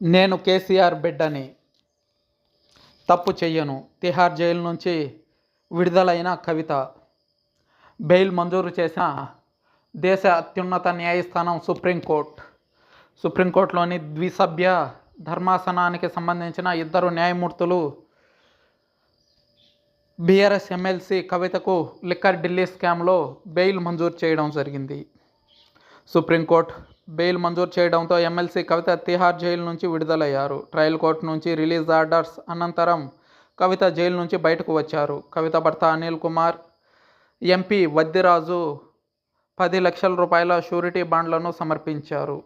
నేను కేసీఆర్ బిడ్డని తప్పు చెయ్యను తిహార్ జైలు నుంచి విడుదలైన కవిత బెయిల్ మంజూరు చేసిన దేశ అత్యున్నత న్యాయస్థానం సుప్రీంకోర్టు సుప్రీంకోర్టులోని ద్విసభ్య ధర్మాసనానికి సంబంధించిన ఇద్దరు న్యాయమూర్తులు బీఆర్ఎస్ ఎమ్మెల్సీ కవితకు లిక్కర్ ఢిల్లీ స్కామ్లో బెయిల్ మంజూరు చేయడం జరిగింది. సుప్రీంకోర్టు బెయిల్ మంజూరు చేయడంతో ఎమ్మెల్సీ కవిత తిహార్ జైలు నుంచి విడుదలయ్యారు. ట్రయల్ కోర్టు నుంచి రిలీజ్ ఆర్డర్స్ అనంతరం కవిత జైలు నుంచి బయటకు వచ్చారు. కవిత భర్త అనిల్ కుమార్ ఎంపీ వద్దిరాజు పది లక్షల రూపాయల షూరిటీ బాండ్లను సమర్పించారు.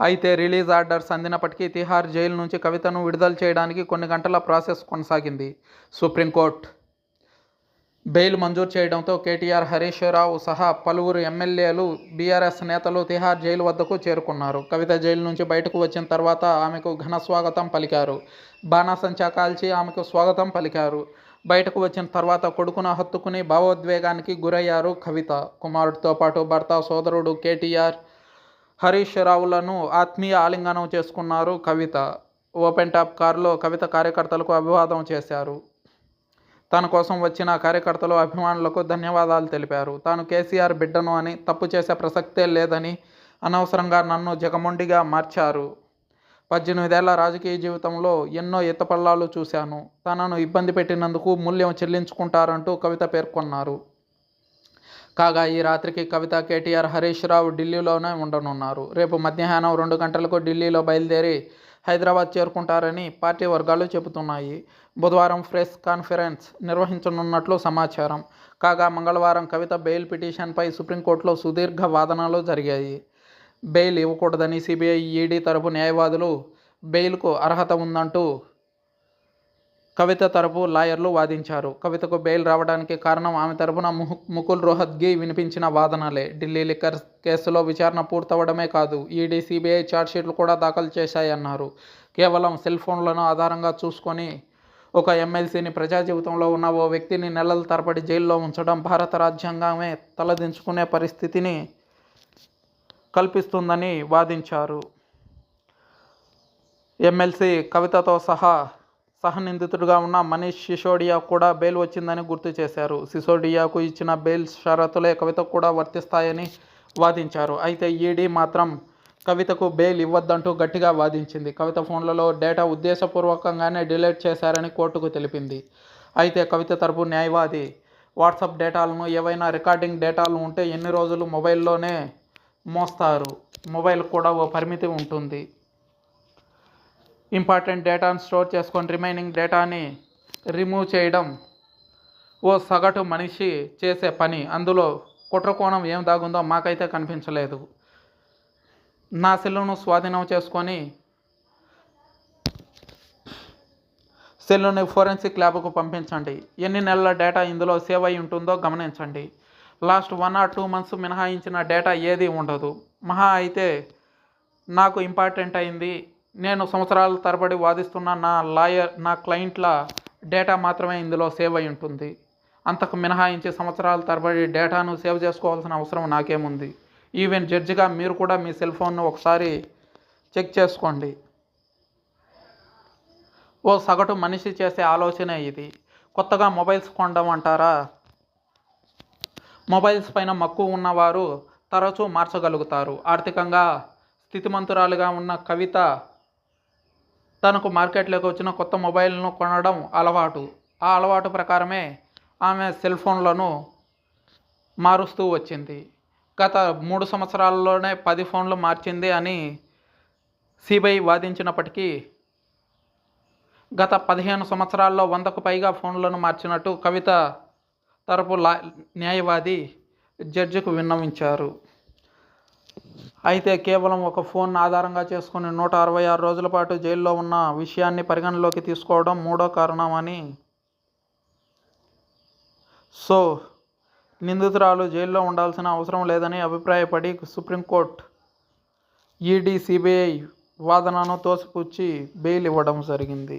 అయితే రిలీజ్ ఆర్డర్స్ అందినప్పటికీ తిహార్ జైలు నుంచి కవితను విడుదల చేయడానికి కొన్ని గంటల ప్రాసెస్ కొనసాగింది. సుప్రీంకోర్టు బెయిల్ మంజూరు చేయడంతో కేటీఆర్ హరీష్ రావు సహా పలువురు ఎమ్మెల్యేలు బీఆర్ఎస్ నేతలు తిహార్ జైలు వద్దకు చేరుకున్నారు. కవిత జైలు నుంచి బయటకు వచ్చిన తర్వాత ఆమెకు ఘన స్వాగతం పలికారు. బాణాసంచా కాల్చి ఆమెకు స్వాగతం పలికారు. బయటకు వచ్చిన తర్వాత కొడుకును హత్తుకుని భావోద్వేగానికి గురయ్యారు కవిత. కుమారుడితో పాటు భర్త సోదరుడు కేటీఆర్ హరీష్ రావులను ఆత్మీయ ఆలింగనం చేసుకున్నారు కవిత. ఓపెన్ టాప్ కారులో కవిత కార్యకర్తలకు అభివాదం చేశారు. తన కోసం వచ్చిన కార్యకర్తలు అభిమానులకు ధన్యవాదాలు తెలిపారు. తాను కేసీఆర్ బిడ్డను అని తప్పు చేసే ప్రసక్తే లేదని అనవసరంగా నన్ను జగమొండిగా మార్చారు. పద్దెనిమిదేళ్ళ రాజకీయ జీవితంలో ఎన్నో ఎత్తపల్లాలు చూశాను. తనను ఇబ్బంది పెట్టినందుకు మూల్యం చెల్లించుకుంటారంటూ కవిత పేర్కొన్నారు. కాగా ఈ రాత్రికి కవిత కేటీఆర్ హరీష్ రావు ఢిల్లీలోనే ఉండనున్నారు. రేపు మధ్యాహ్నం రెండు గంటలకు ఢిల్లీలో బయలుదేరి హైదరాబాద్ చేరుకుంటారని పార్టీ వర్గాలు చెబుతున్నాయి. బుధవారం ప్రెస్ కాన్ఫరెన్స్ నిర్వహించనున్నట్లు సమాచారం. కాగా మంగళవారం కవిత బెయిల్ పిటిషన్పై సుప్రీంకోర్టులో సుదీర్ఘ వాదనలు జరిగాయి. బెయిల్ ఇవ్వకూడదని సిబిఐ ఈడీ తరపు న్యాయవాదులు బెయిల్కు అర్హత ఉందంటూ కవిత తరపు లాయర్లు వాదించారు. కవితకు బెయిల్ రావడానికి కారణం ఆమె తరపున ముకుల్ రోహత్గి వినిపించిన వాదనలే. ఢిల్లీ లిక్కర్ కేసులో విచారణ పూర్తవడమే కాదు ఈడీ సిబిఐ ఛార్జ్షీట్లు కూడా దాఖలు చేశాయన్నారు. కేవలం సెల్ ఫోన్లను ఆధారంగా చూసుకొని ఒక ఎమ్మెల్సీని ప్రజా జీవితంలో ఉన్న ఓ వ్యక్తిని నెలల తరబడి జైల్లో ఉంచడం భారత రాజ్యాంగమే తలదించుకునే పరిస్థితిని కల్పిస్తుందని వాదించారు. ఎమ్మెల్సీ కవితతో సహా సహనిందితుడిగా ఉన్న మనీష్ సిసోడియా కూడా బెయిల్ వచ్చిందని గుర్తు చేశారు. సిసోడియాకు ఇచ్చిన బెయిల్ షరతులే కవితకు కూడా వర్తిస్తాయని వాదించారు. అయితే ఈడీ మాత్రం కవితకు బెయిల్ ఇవ్వద్దంటూ గట్టిగా వాదించింది. కవిత ఫోన్లలో డేటా ఉద్దేశపూర్వకంగానే డిలీట్ చేశారని కోర్టుకు తెలిపింది. అయితే కవిత తరపు న్యాయవాది వాట్సాప్ డేటాలను ఏవైనా రికార్డింగ్ డేటాలు ఉంటే ఎన్ని రోజులు మొబైల్లోనే మోస్తారు? మొబైల్ కూడా ఓ పరిమితి ఉంటుంది. ఇంపార్టెంట్ డేటాను స్టోర్ చేసుకొని రిమైనింగ్ డేటాని రిమూవ్ చేయడం ఓ సగటు మనిషి చేసే పని. అందులో కుట్రకోణం ఏం దాగుందో మాకైతే కనిపించలేదు. నా సెల్లును స్వాధీనం చేసుకొని సెల్లుని ఫోరెన్సిక్ ల్యాబ్కు పంపించండి. ఎన్ని నెలల డేటా ఇందులో సేవ్ అయి ఉంటుందో గమనించండి. Last one or two months మినహాయించిన data ఏది ఉండదు. మహా అయితే నాకు ఇంపార్టెంట్ అయింది నేను సంవత్సరాల తరబడి వాదిస్తున్న నా లాయర్ నా క్లయింట్ల డేటా మాత్రమే ఇందులో సేవ్ అయి ఉంటుంది. అంతకు మినహాయించి సంవత్సరాల తరబడి డేటాను సేవ్ చేసుకోవాల్సిన అవసరం నాకేముంది? ఈవెన్ జడ్జిగా మీరు కూడా మీ సెల్ ఫోన్ను ఒకసారి చెక్ చేసుకోండి. ఓ సగటు మనిషి చేసే ఆలోచనే ఇది. కొత్తగా మొబైల్స్ కొనడం అంటారా? మొబైల్స్ పైన మక్కువ ఉన్నవారు తరచూ మార్చగలుగుతారు. ఆర్థికంగా స్థితిమంతురాలుగా ఉన్న కవిత తనకు మార్కెట్లోకి వచ్చిన కొత్త మొబైల్ను కొనడం అలవాటు. ఆ అలవాటు ప్రకారమే ఆమె సెల్ ఫోన్లను మారుస్తూ వచ్చింది. గత మూడు సంవత్సరాల్లోనే పది ఫోన్లు మార్చింది అని సిబిఐ వాదించినప్పటికీ గత పదిహేను సంవత్సరాల్లో వందకు పైగా ఫోన్లను మార్చినట్టు కవిత తరపు లా న్యాయవాది జడ్జికు విన్నవించారు. అయితే కేవలం ఒక ఫోన్ ఆధారంగా చేసుకుని నూట అరవై ఆరు రోజుల పాటు జైల్లో ఉన్న విషయాన్ని పరిగణలోకి తీసుకోవడం మూడో కారణం అని సో నిందితురాలు జైల్లో ఉండాల్సిన అవసరం లేదని అభిప్రాయపడి సుప్రీంకోర్టు ఈడీ సిబిఐ వాదనను తోసిపుచ్చి బెయిల్ ఇవ్వడం జరిగింది.